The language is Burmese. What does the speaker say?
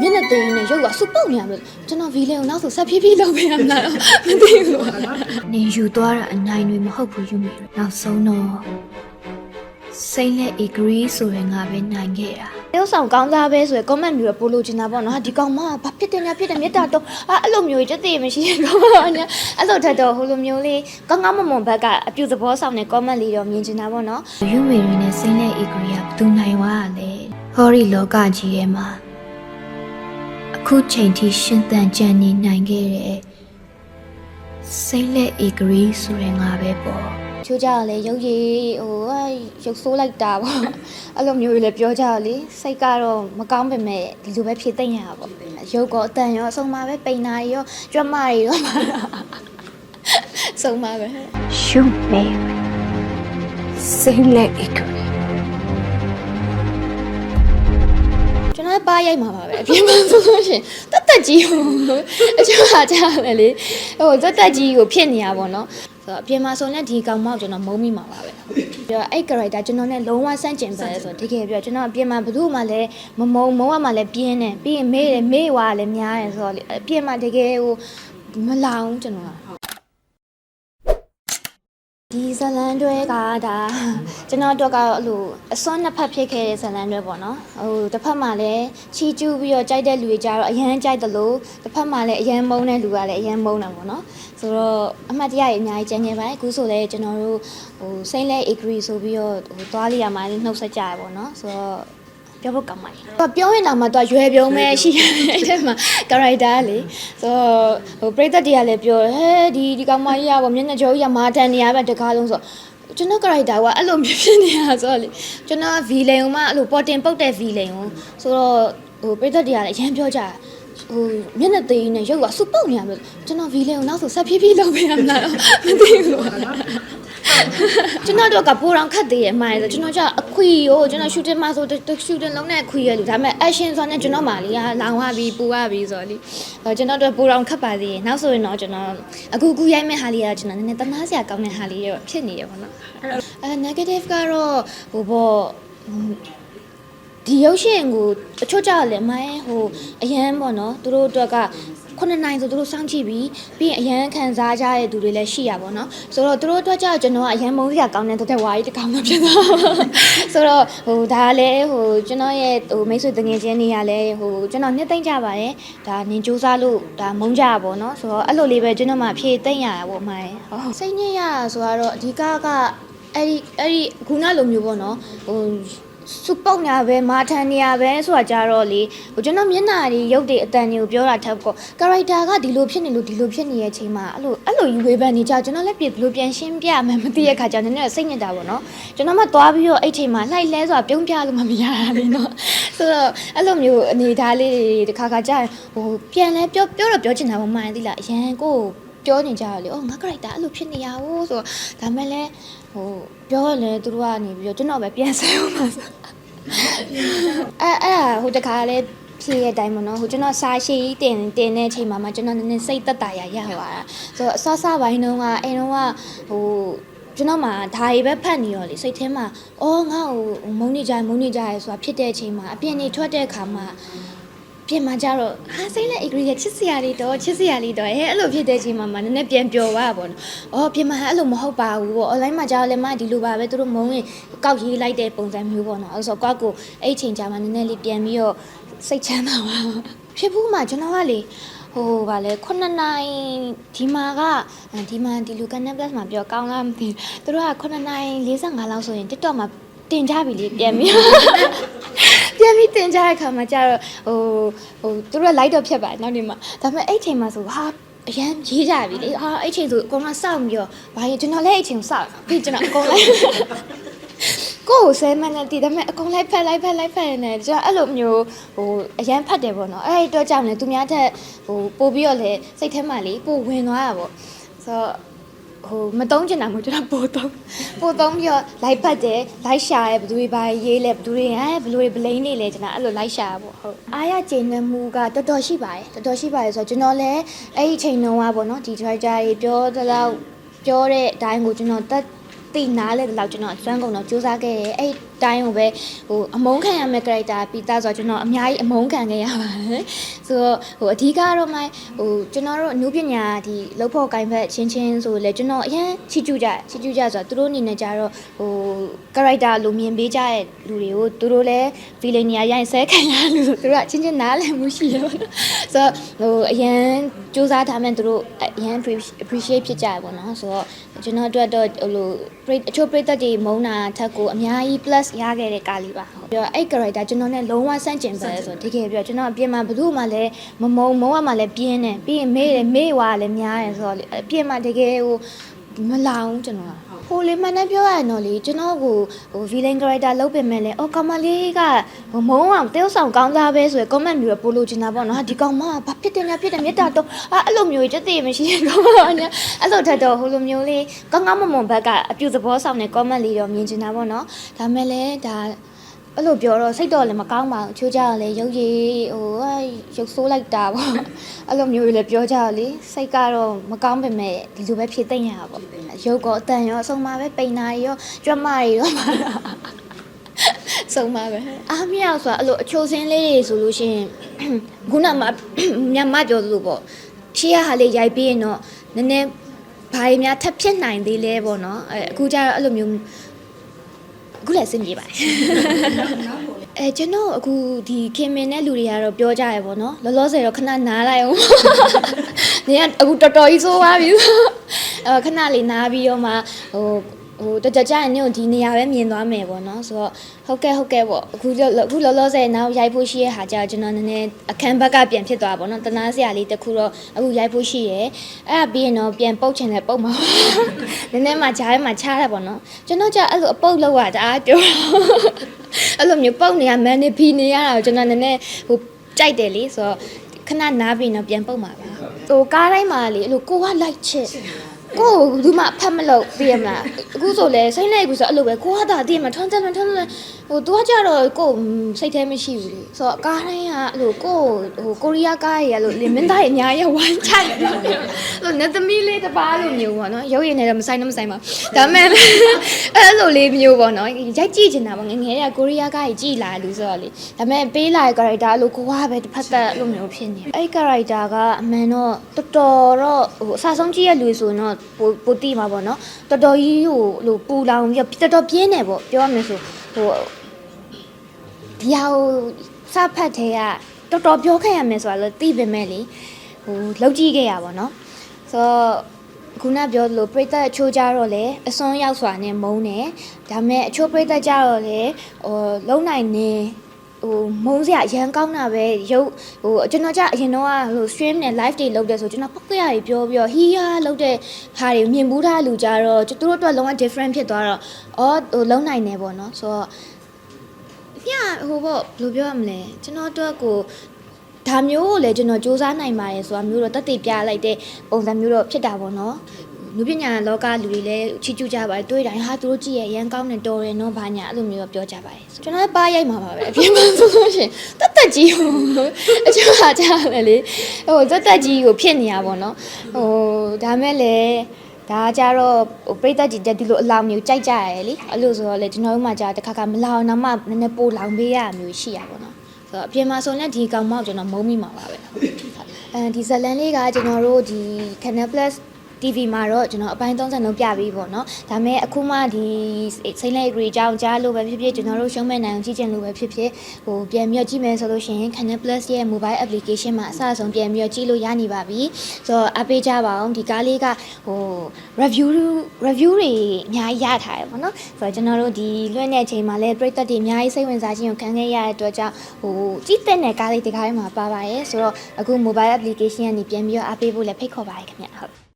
မျက်နှာသေးနဲ့ရုပ်ကစူပုတ်နေရမလို့ကျွန်တော်ဗီလင်ကိုနောက်ဆိုဆက်ဖြည်းဖြည်းလုပ်ပေးရမလားတော့မသိဘူးနေယူသွားတာအနိုင်တွေမဟုတ်ဘူးယူမိနောက်ဆုံးတော့စိတ်လက် agree ဆိုရင်ငါပဲနိုင်ခဲ့တာတယောက်ဆောင်ကောင်းစားပဲဆိုရယ် comment မျိုးပို့လို့ချင်တာပေါ့နော်ဟာဒီကောင်မဘာဖြစ်တယ်ညာဖြစ်တယ်မေတ္တာတော့အာအဲ့လိုမျိုးကြီးတည်မရှိရင်ကောင်းပါညာအဲ့လိုထက်တော့ဟိုလိုမျိုးလေးကောင်းကောင်းမွန်မွန်ဘက်ကအပြူသဘောဆောင်တဲ့ comment လေးတော့မြင်ချင်တာပေါ့နော်ယူမေရီနဲ့စိတ်လက် agree ကဘယ်သူနိုင်သွားတာလဲဟောဒီလောကကြီးထဲမှာအ ခုချိန်ထိရှင်သန်ကြံနေနိုင်ခဲ့တဲ့စိတ်လက် agree ဆိုရင်ငါပဲပေါ့ချိုးကြရလေရုပ်ရည်ဟိုအာရုပ်ဆိုးလိုက်တာပေါ့အဲ့လိုမျိုးကြီးလည်းပြောကြရလေစိတ်ကတော့မကောင်းပေမဲ့ဒီလိုပဲဖြည့်သိမ့်ရတာပေါ့ရုပ်ကောအတန်ရောအဆုံးမပဲပိန်နာရောကြွတ်မတွေရောမှာဆုံးမပဲယူမေရီစိတ်လက် agree ကျွ န်တော်ပါရိုက်မှာပါပဲအပြင်မှာဆိုလို့ရှိရင်တက်တက်ကြီးကိုအကျိုးဟာကြရတယ်လေဟိုတက်တက်ကြီးကိုဖြစ်နေရပါတော့ဆိုတော့အပြင်မှာဆိုရင်ဒီကောင်မောက်ကျွန်တော်မုန်းမိမှာပါပဲပြီးတော့အဲ့ character ကျွန်တော်နဲ့လုံးဝဆန့်ကျင်ပဲဆိုတော့တကယ်ပြောကျွန်တော်အပြင်မှာဘယ်သူမှလည်းမမုန်းမုန်းရမှလည်းပြင်းတယ်ပြီးရင်မေးတယ်မေးွားလည်းများတယ်ဆိုတော့လေအပြင်မှာတကယ်ဟိုမလောင်ကျွန်တော်က ဒီဇလန်တွဲကဒါကျွန်တော်တို့ကအဲ့လိုအစွမ်းနှစ်ဖက်ဖြစ်ခဲ့တဲ့ဇလန်တွဲပေါ့နော်ဟိုတစ်ဖက်မှာလည်းချီကျူးပြီးတော့ကြိုက်တဲ့လူတွေကြတော့အရန်ကြိုက်တယ်လို့တစ်ဖက်မှာလည်းအရန်မုန်းတဲ့လူကလည်းအရန်မုန်းတယ်ပေါ့နော်ဆိုတော့အမှတ်တရကြီးအများကြီးကျန်ခဲ့ပါတယ်အခုဆိုလည်းကျွန်တော်တို့ဟိုစိမ့်လဲ agree ဆိုပြီးတော့ဟိုသွားလိရမှာနှုတ်ဆက်ကြရပေါ့နော်ဆိုတော့ ပြောဖို့ကောင်းပါတယ်။ပြောရင်တော့မှတော့ရွယ်ပြုံးမဲ့ရှိရတယ်အဲ့ထဲမှာ character ကလေဆိုတော့ဟိုပရိသတ်တွေကလည်းပြောတယ်ဟဲဒီဒီကောင်မကြီးကပေါ့မျက်နှာကြောကြီးကမာတန်နေရပဲတကားလုံးဆိုတော့ကျွန်တော် character ကအဲ့လိုမျိုးဖြစ်နေတာဆိုတော့လေကျွန်တော် villain ကိုမှအဲ့လိုပေါ်တင်ပုတ်တဲ့ villain ကိုဆိုတော့ဟိုပရိသတ်တွေကလည်းအရင်ပြောကြတယ်ဟိုမျက်နှာသေးနဲ့ရုပ်ကစူပုတ်နေရမလို့ကျွန်တော် villain ကိုနောက်ဆိုဆက်ဖြည်းဖြည်းလုပ်ပေးရမလားတော့မသိဘူး ကျွန်တော်တို့ကပိုတော်ခတ်သေးရဲ့အမှန်ဆိုကျွန်တော်ကအခွေကိုကျွန်တော် shooting မှာဆို shooting လုံးနဲ့အခွေရလို့ဒါပေမဲ့ action ဆိုတော့ကျွန်တော်မှလေဟာလောင်ရပြီပူရပြီဆိုတော့လေအဲကျွန်တော်တို့ပိုတော်ခတ်ပါသေးရဲ့နောက်ဆိုရင်တော့ကျွန်တော်အခုအခုရိုက်မဲ့ဟာလေးကကျွန်တော်နည်းနည်းတနာစရာကောင်းတဲ့ဟာလေးရောဖြစ်နေရပါတော့အဲ negative ကတော့ဟိုပေါ့ဒီရုပ်ရှင်ကိုအချို့ကြောက်လည်းမိုင်းဟိုအရန်ပေါ့နော်သူတို့အတွက်က ခုနှစ်နိုင်ဆိုသူတို့စောင့်ကြည့်ပြီးပြီးရင်အရန်ခံစားကြတဲ့သူတွေလည်းရှိရပါတော့ဆိုတော့သူတို့အတွက်ကြောက်ကျွန်တော်ကအရန်မုန်းစရာကောင်းတဲ့တဲ့ဝါကြီးတစ်ကောင်တော့ဖြစ်သွားဆိုတော့ဟိုဒါလည်းဟိုကျွန်တော်ရဲ့ဟိုမိတ်ဆွေတငယ်ချင်းတွေကလည်းဟိုကျွန်တော်နှစ်သိမ့်ကြပါတယ်ဒါနင်စူးစားလို့ဒါမုန်းကြပါတော့ဆိုတော့အဲ့လိုလေးပဲကျွန်တော်မှဖြည့်သိမ့်ရတာပေါ့မိုင်းဟုတ်စိတ်ညစ်ရဆိုတော့အဓိကကအဲ့ဒီအဲ့ဒီခုနလိုမျိုးပေါ့နော်ဟို စုပုတ်ညာပဲမာထန်နေရပဲဆိုတာကြတော့လေဟိုကျွန်တော်မျက်နှာတွေရုပ်တွေအတန်တွေကိုပြောတာထက်ပေါ့ character ကဒီလိုဖြစ်နေလို့ဒီလိုဖြစ်နေရဲ့အချိန်မှာအဲ့လိုအဲ့လိုယူဝေးပန်နေကြကျွန်တော်လည်းပြည်ဘလို့ပြန်ရှင်းပြမယ်မသိရခါကျတော့နည်းနည်းစိတ်ညစ်တာပေါ့နော်ကျွန်တော်မှသွားပြီးတော့အဲ့ချိန်မှာလှိုက်လဲဆိုတာပြုံးပြလို့မှမရတာလေနော်ဆိုတော့အဲ့လိုမျိုးအနေထားလေးတွေတစ်ခါခါကြာရင်ဟိုပြန်လဲပြောပြောတော့ပြောချင်တာပေါ့မှန်သီလားအရန်ကိုပြောနေကြရလေ။အော်ငါ character အဲ့လိုဖြစ်နေရဘူးဆိုတော့ဒါမဲ့လဲဟိုပြောရလဲသူတို့ကနေပြီးတော့ကျွန်တော်ပဲပြန်ဆဲအောင်ပါဆို။ အဲအဲ့ဟိုတခါလဲဖြည့်ရတဲ့အတိုင်းပေါ့နော်ဟိုကျွန်တော်စာရှိတင်တင်တဲ့အချိန်မှာမှကျွန်တော်နည်းနည်းစိတ်သက်သာရရသွားတာဆိုတော့အစောစပိုင်းတုန်းကအိမ်တုန်းကဟိုကျွန်တော်မှဒါရီပဲဖတ်နေရောလေစိတ်ထဲမှာအော်ငါ့ကိုမုန်းနေကြမုန်းနေကြရဲဆိုတာဖြစ်တဲ့အချိန်မှာအပြင်နေထွက်တဲ့အခါမှာ ပြင်မှာကြတော့ဟာစိတ်နဲ့ agree ရဲ့ချစ်စရာလေးတော့ချစ်စရာလေးတော့အဲအဲ့လိုဖြစ်တဲ့အချိန်မှာမှနည်းနည်းပြန်ပျော်သွားတာပေါ့နော်။အော်ပြင်မှာအဲ့လိုမဟုတ်ပါဘူးပေါ့။ online မှာကြာလည်းမဒီလိုပါပဲသူတို့မုန်းရင်ကောက်ရေးလိုက်တဲ့ပုံစံမျိုးပေါ့နော်။အဲ့ဆိုကောက်ကိုအဲ့အချိန်ကြာမှနည်းနည်းလေးပြန်ပြီးတော့စိတ်ချမ်းသာပါဖြစ်ဘူးမှကျွန်တော်ကလေဟိုဗာလဲ9နိုင်ဒီမှာကဒီမှာဒီလူကန်နက်ပလတ်မှာပြောကောင်းလားမသိဘူးသူတို့က9နိုင်45လောက်ဆိုရင် TikTok မှာတင်ကြပြီလေပြန်ပြီး ပြန်ပြီးတင်ကြတဲ့ခါမှာကျတော့ဟိုဟိုသူတို့က light တော့ဖြတ်ပါနောက်နေ့မှာဒါပေမဲ့အဲ့ချိန်မှာဆိုဟာအရန်ရေးကြပြီလေဟာအဲ့ချိန်ဆိုအကုန်လုံးစောင့်ပြီးတော့ဘာရင်ကျွန်တော်လည်းအဲ့ချိန်ကိုစောင့်ပြီးကျွန်တော်အကုန်လုံးကိုယ်ဆဲမနဲ့တည်ဒါပေမဲ့အကုန်လိုက်ဖက်လိုက်ဖက်လိုက်ဖက်နေတယ်ကျွန်တော်အဲ့လိုမျိုးဟိုအရန်ဖတ်တယ်ပေါ့နော်အဲ့ဒီတော့ကြောင့်လေသူများထက်ဟိုပို့ပြီးတော့လေစိတ်ထဲမှာလေပို့ဝင်သွားတာပေါ့ဆိုတော့ ဟိုမတုံးချင်တာမျိုးကျွန်တော်ပို့တုံးပို့တုံးပြီးတော့လိုက်ဖတ်တယ်လိုက်ရှာရဲဘယ်သူတွေဘာရေးလဲဘယ်သူတွေဟမ်ဘယ်လိုတွေဘလိန်နေလဲကျွန်တော်အဲ့လိုလိုက်ရှာပေါ့ဟုတ်အားရကျဉ်နေမှုကတော်တော်ရှိပါတယ်တော်တော်ရှိပါတယ်ဆိုတော့ကျွန်တော်လည်းအဲ့ဒီချိန်တုန်းကပေါ့နော်ဒီ driver ကြီးပြောသလောက်ပြောတဲ့အတိုင်းကိုကျွန်တော်တက်သိနားလဲတဲ့လောက်ကျွန်တော်စွမ်းကုန်တော့စူးစမ်းခဲ့တယ်အဲ့ တိုင်းကိုပဲဟိုအမုန်းခံရမယ့် character ပြီးသားဆိုတော့ကျွန်တော်အများကြီးအမုန်းခံခဲ့ရပါတယ်ဆိုတော့ဟိုအဓိကတော့မှဟိုကျွန်တော်တို့အမှုပညာဒီလောက်ဖို့ကိုင်ဖက်ချင်းချင်းဆိုလေကျွန်တော်အရင်ချီကျူးကြချီကျူးကြဆိုတော့သူတို့အနေနဲ့ကြတော့ဟို character လိုမြင်ပေးကြတဲ့လူတွေကိုသူတို့လည်း villain ညာရိုင်းဆဲခံရလူဆိုသူတို့ကချင်းချင်းနားလည်မှုရှိရပါတော့ဆိုတော့ဟိုအရင်စူးစမ်းထားမှသူတို့အရင် appreciate ဖြစ်ကြရပါတော့ဆိုတော့ကျွန်တော်အတွက်တော့ဟိုလိုအချို့ပြိသက်တွေမုန်းတာထက်ကိုအများကြီး plus ရခဲ့တဲ့ကားလေးပါဟုတ်ပြီးတော့အဲ့ character ကျွန်တော်နဲ့လုံးဝဆန့်ကျင်ပဲဆိုတော့တကယ်ပြောကျွန်တော်အပြင်မှာဘယ်သူမှလည်းမမုံမုံရမှလည်းပြင်းတယ်ပြီးရင်မေးတယ်မေးွားလည်းများတယ်ဆိုတော့အပြင်မှာတကယ်ဟိုမလောင်ကျွန်တော် ဟိုလေမှန်တယ်ပြောရရင်တော့လေကျွန်တော်ကိုဟို villain character လုပ်ပေမဲ့လည်းအော်ကောင်မလေးကဟိုမုံအောင်တေးဆောင်ကောင်းသားပဲဆိုရယ် comment မျိုးပို့လို့ချင်တာပေါ့နော်ဟာဒီကောင်မကဘာဖြစ်တယ်ညာဖြစ်တယ်မေတ္တာတော့အာအဲ့လိုမျိုး just သိမရှိတဲ့ကောင်မညာအဲ့လိုထက်တော့ဟိုလိုမျိုးလေးကောင်းကောင်းမွန်မွန်ဘက်ကအပြူသဘောဆောင်တဲ့ comment လေးတော့မြင်ချင်တာပေါ့နော်ဒါမဲ့လည်းဒါ အဲ့လိုပြောတော့စိတ်တော့လည်းမကောင်းပါဘူးချိုးကြရလဲရုပ်ရည်ဟိုရုပ်ဆိုးလိုက်တာပေါ့အဲ့လိုမျိုးလည်းပြောကြရလေစိတ်ကတော့မကောင်းပေမဲ့ဒီလိုပဲဖြည့်သိမ့်ရတာပေါ့ရုပ်ကောအတန်ရောအဆုံးမပဲပိန်နာရောကြွတ်မတွေရောပါတော့ဆုံးပါပဲအားမရဆိုတာအဲ့လိုအချိုစင်းလေးတွေဆိုလို့ရှိရင်ခုနကမြတ်မပြောသလိုပေါ့ရှေ့ရဟာလေးရိုက်ပြီးရင်တော့နည်းနည်းဘာတွေများထပ်ဖြစ်နိုင်သေးလဲပေါ့နော်အဲအခုကျတော့အဲ့လိုမျိုး အခုလည်းစဉ်းပြေပါတယ်အဲကျွန်တော်အခုဒီခင်မင်တဲ့လူတွေကတော့ပြောကြရပေါ့နော်လောလောဆယ်တော့ခဏနားလိုက်အောင်နေကအခုတော်တော်ကြီးဆိုးသွားပြီအဲခဏလေးနားပြီးတော့မှဟို ဟိုတကြကြရင်ညို့ဒီနေရာပဲမြင်သွားမယ်ပေါ့နော်ဆိုတော့ဟုတ်ကဲ့ဟုတ်ကဲ့ပေါ့အခုလောအခုလောလောဆယ်နောက်ရိုက်ဖို့ရှိရဟာကြာကျွန်တော်နည်းနည်းအခန်းဘက်ကပြန်ဖြစ်သွားပါပေါ့နော်တနာစရာလေးတစ်ခုတော့အခုရိုက်ဖို့ရှိရယ်အဲ့ဒါပြီးရင်တော့ပြန်ပုတ်ချင်တယ်ပုတ်မှာနည်းနည်းမှဂျားထဲမှာချားရပါတော့ကျွန်တော်ကြာအဲ့လိုအပုတ်လောက်တာတအားပြောအဲ့လိုမျိုးပုတ်နေရမန်နေဖီနေရတာကိုကျွန်တော်နည်းနည်းဟိုကြိုက်တယ်လေဆိုတော့ခဏနားပြီးတော့ပြန်ပုတ်မှာပါဟိုကားတိုင်းမှာလေအဲ့လိုကိုကလိုက်ချစ် ကိုယ်ဘူးမှဖတ်မလို့သိရမလားအခုဆိုလဲစိတ်လိုက်ဘူးဆိုအဲ့လိုပဲကိုကသာသိရမှာထွန်းချန်ထွန်းချန် ဟိုသူကကြတော့ကိုယ်စိတ်แท้မရှိဘူးလေဆိုတော့ကားတိုင်းကအဲ့လိုကိုဟိုကိုရီးယားကားကြီးကလို့မင်းသားကြီးအများကြီးဝိုင်းချိုက်တယ်အဲ့လိုနတ်သမီးလေးတစ်ပါးလိုမျိုးပေါ့နော်ရုပ်ရည်နဲ့တော့မဆိုင်တော့မဆိုင်ပါဒါပေမဲ့အဲ့လိုလေးမျိုးပေါ့နော်ရိုက်ကြည့်ချင်တာပေါ့ငယ်ငယ်ကကိုရီးယားကားကြီးကြည့်လာလူဆိုတော့လေဒါပေမဲ့ပေးလာတဲ့ character လို့ကိုကပဲတစ်ဖက်သက်လိုမျိုးဖြစ်နေအဲ့ character ကအမှန်တော့တော်တော်တော့ဟိုအဆဆုံးကြည့်ရလူဆိုတော့ပိုပိုတိမှာပေါ့နော်တော်တော်ကြီးဟိုလိုပူလောင်ပြီးတော်တော်ပြင်းနေပေါ့ပြောရမယ်ဆိုဟို ဒီဟာကိုစဖတ်တဲ့ကတော်တော်ပြောခဲ့ရမယ်ဆိုတာလည်းသိပေမဲ့လေဟိုလောက်ကြည့်ခဲ့ရပါတော့ဆိုတော့ခုနပြောသလိုပြိသက်အချိုးကြတော့လေအစွန်းရောက်စွာနဲ့မုန်းတယ်ဒါပေမဲ့အချိုးပြိသက်ကြတော့လေဟိုလုံနိုင်နေဟိုမုန်းစရာအရန်ကောင်းတာပဲရုပ်ဟိုကျွန်တော်ကြအရင်တော့ဟို stream နဲ့ live တွေလုပ်တယ်ဆိုကျွန်တော်ပောက်ကြရပြီးပြောပြီးတော့ဟီးယားလုပ်တဲ့ဟာတွေမြင်ဘူးထားလူကြတော့သူတို့အတွက်လုံးဝ different ဖြစ်သွားတော့အော်ဟိုလုံနိုင်နေပေါ့နော်ဆိုတော့ ညဟိုပေါ့ဘယ်လိုပြောရမလဲကျွန်တော်အတွက်ကိုဒါမျိုးကိုလည်းကျွန်တော်စူးစမ်းနိုင်ပါတယ်ဆိုတာမျိုးတော့တက်တည်ပြလိုက်တဲ့ပုံစံမျိုးတော့ဖြစ်တာပေါ့နော်လူပညာလောကလူတွေလည်းချီးကျူးကြပါတယ်တွေးတိုင်းဟာသူတို့ကြည့်ရရန်ကောင်းနေတော်တယ်နော်ဘာညာအဲ့လိုမျိုးတော့ပြောကြပါတယ်ကျွန်တော်ပါရိုက်မှာပါပဲအပြင်မှာဆိုလို့ရှိရင်တက်တက်ကြီးဟိုအချို့ဟာကြားတယ်လေဟိုတက်တက်ကြီးကိုဖြစ်နေရပါတော့ဟိုဒါမဲ့လည်း ဒါကြတော့ဟိုပြိသက်ကြီးတက်ဒီလိုအလောင်မျိုးကြိုက်ကြရတယ်လေအဲ့လိုဆိုတော့လေကျွန်တော်တို့မှကြာတခါခါမလောင်တော့မှနည်းနည်းပိုလောင်ပေးရမျိုးရှိရပါတော့ဆိုတော့အပြင်မှာဆိုရင်ဒီကောင်မောက်ကျွန်တော်မုန်းမိမှာပါပဲအဲဒီဇလန်လေးကကျွန်တော်တို့ဒီ Canal Plus TV မှာတော့ကျွန်တော်အပိုင်း30လုံးပြပြီးပေါ့နော်ဒါပေမဲ့အခုမှဒီစိမ့်လက် agree ကြောင်းကြားလို့ပဲဖြစ်ဖြစ်ကျွန်တော်တို့ရှုံးမဲ့နိုင်အောင်ကြည့်ချင်လို့ပဲဖြစ်ဖြစ်ဟိုပြန်ပြီးတော့ကြည့်မယ်ဆိုလို့ရှိရင် Canal Plus ရဲ့ mobile application မှာအစအဆုံးပြန်ပြီးတော့ကြည့်လို့ရနေပါပြီဆိုတော့အပေးကြပါအောင်ဒီကားလေးကဟို review review တွေအများကြီးရထားတယ်ပေါ့နော်ဆိုတော့ကျွန်တော်တို့ဒီလွှင့်တဲ့အချိန်မှာလည်းပြည်သက်တွေအများကြီးစိတ်ဝင်စားခြင်းကိုခံခဲ့ရတဲ့အတွက်ကြောင့်ဟိုကြည့်တဲ့ကားလေးဒီကားလေးမှာပါပါရဲ့ဆိုတော့အခု mobile application ကနေပြန်ပြီးတော့အပေးဖို့လည်းဖိတ်ခေါ်ပါရခင်ဗျဟုတ်